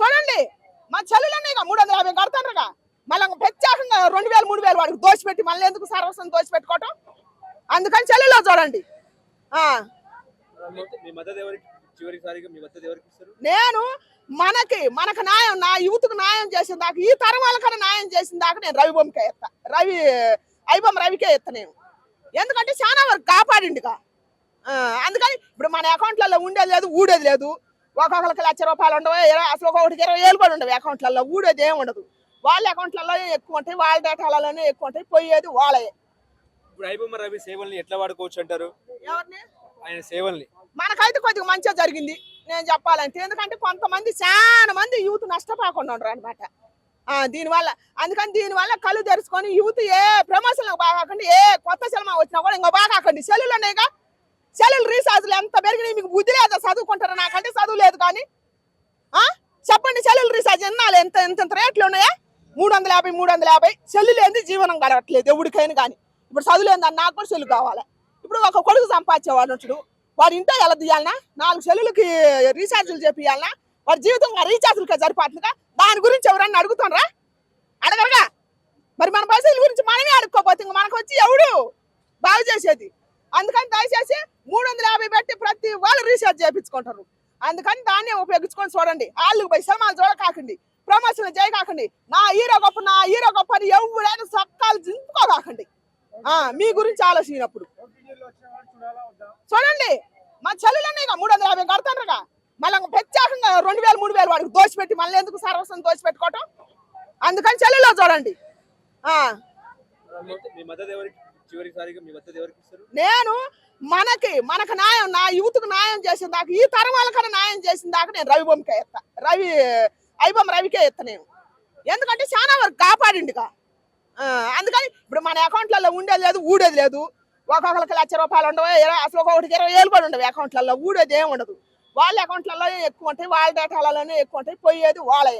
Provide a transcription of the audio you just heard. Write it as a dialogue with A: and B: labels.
A: చూడండి. మా చెల్లెలన్నీ మూడు వందల యాభై కడతానుగా మళ్ళీ ప్రత్యేకంగా రెండు వేలు మూడు వేలు వాడికి దోచిపెట్టి మళ్ళీ ఎందుకు సర్వస్వం దోచిపెట్టుకోవటం? అందుకని చెల్లెలో చూడండి. ఆ,
B: మీ మద్దతు ఎవరికి చివరిసారిగా మీ మద్దతు ఎవరికి ఇస్తారు?
A: నేను మనకి మనకు న్యాయం నా యువతకు న్యాయం చేసిన దాకా ఈ తరం వాళ్ళకన్నా న్యాయం చేసిన దాకా నేను రవి బొమ్మకే ఎత్తా. రవి ఐబొమ్మ రవికే ఎత్తా నేను. ఎందుకంటే చాలా వరకు కాపాడిండుగా. అందుకని ఇప్పుడు మన అకౌంట్లలో ఉండేది లేదు ఊడేది లేదు. ఒక్కొక్కరికి లక్ష రూపాయలు ఉండవు ఇరవై- అసలు ఒక్కొక్కటికి ఇరవై వేలు కూడా ఉండవు. అకౌంట్లలో ఊడేది ఏమి ఉండదు. వాళ్ళ అకౌంట్లలో ఎక్కువ ఉంటాయి వాళ్ళ డేటాలలోనే ఎక్కువ ఉంటాయి పోయేది వాళ్ళే
B: ఇప్పుడు ఐబొమ్మ రవి సేవల్ని ఎట్లా వాడుకోవచ్చు అంటారు?
A: ఎవరిని?
B: ఆయన సేవల్ని.
A: మనకైతే కొద్దిగా మంచిగా జరిగింది నేను చెప్పాలంటే. ఎందుకంటే కొంతమంది చాలా మంది యూత్ నష్టపోకుండా ఉండరు అనమాట దీనివల్ల అందుకని దీనివల్ల కళ్ళు తెరుచుకొని యూత్ ఏ ప్రమోషన్లకు బాగాకండి ఏ కొత్త సినిమా వచ్చినా కూడా ఇంకా బాగాకండి. సెల్లులు ఉన్నాయిగా సెలవులు రీఛార్జ్లు ఎంత పెరిగినాయి మీకు బుద్ధి లేదా? చదువుకుంటారా? నాకంటే చదువు లేదు కానీ. ఆ? చెప్పండి సెల్లులు రీఛార్జ్ ఎన్నాళ్ళు? ఎంత ఎంత రేట్లు ఉన్నాయా? మూడు వందల యాభై మూడు వందల యాభై సెల్లు లేని జీవనం గడవట్లేదు ఎవరికైనా కానీ. ఇప్పుడు చదువు లేదని నాకు కూడా సెల్లు కావాలి. ఇప్పుడు ఒక కొడుకు సంపాదించేవాడు ఉంటాడు. వాడు ఇంట్లో ఎలా తీయాలనా నాలుగు సెల్లులకి రీఛార్జీలు చేపియాలనా వాడి జీవితం ఆ సరిపోతుందిగా? దాని గురించి ఎవరన్నా అడుగుతున్నారా అడగరుగా? మరి మన పైసల గురించి మనమే అడుక్కోపోతుంది మనకు వచ్చి ఎవడు బాగు చేసేది? అందుకని దయచేసి మూడు వందల యాభై పెట్టి ప్రతి వాళ్ళు రీఛార్జ్ చేయించుకుంటారు అందుకని దాన్ని ఉపయోగించుకొని చూడండి. వాళ్ళు పోయి సినిమాలు చూడకాకండి ప్రమోషన్ చేయకాకండి నా హీరో గొప్ప నా హీరో గొప్ప అని ఎవరైనా సొక్కాలు దింపుకోకాకండి ఆ, మీ గురించి ఆలోచించినప్పుడు. చూడండి. మా చెల్లెలన్నీ మూడు వందల యాభై కడతానుగా మళ్ళీ ప్రత్యేకంగా రెండు వేలు మూడు వేలు వాడికి దోచిపెట్టి మళ్ళీ ఎందుకు సర్వస్వం దోచిపెట్టుకోవటం? అందుకని చెల్లెలో చూడండి. నేను మనకి మనకు న్యాయం నా యువతకు న్యాయం చేసిన దాకా ఈ తరం వాళ్ళకన్నా న్యాయం చేసిన దాకా నేను రవి బొమ్మకే ఎత్తా. రవి ఐబొమ్మ రవికే ఎత్తా నేను. ఎందుకంటే చాలా వరకు కాపాడిండుగా. అందుకని ఇప్పుడు మన అకౌంట్లలో ఉండేది లేదు ఊడేది లేదు. ఒక్కొక్కరికి లక్ష రూపాయలు ఉండవు అసలు ఒక్కొక్కటికి ఇరవై వేలు కూడా ఉండవు అకౌంట్లలో ఊడేది ఏమి ఉండదు. వాళ్ళ అకౌంట్లలో ఎక్కువ ఉంటాయి వాళ్ళ డేటాలలోనే ఎక్కువ ఉంటాయి పోయేది వాళ్ళే.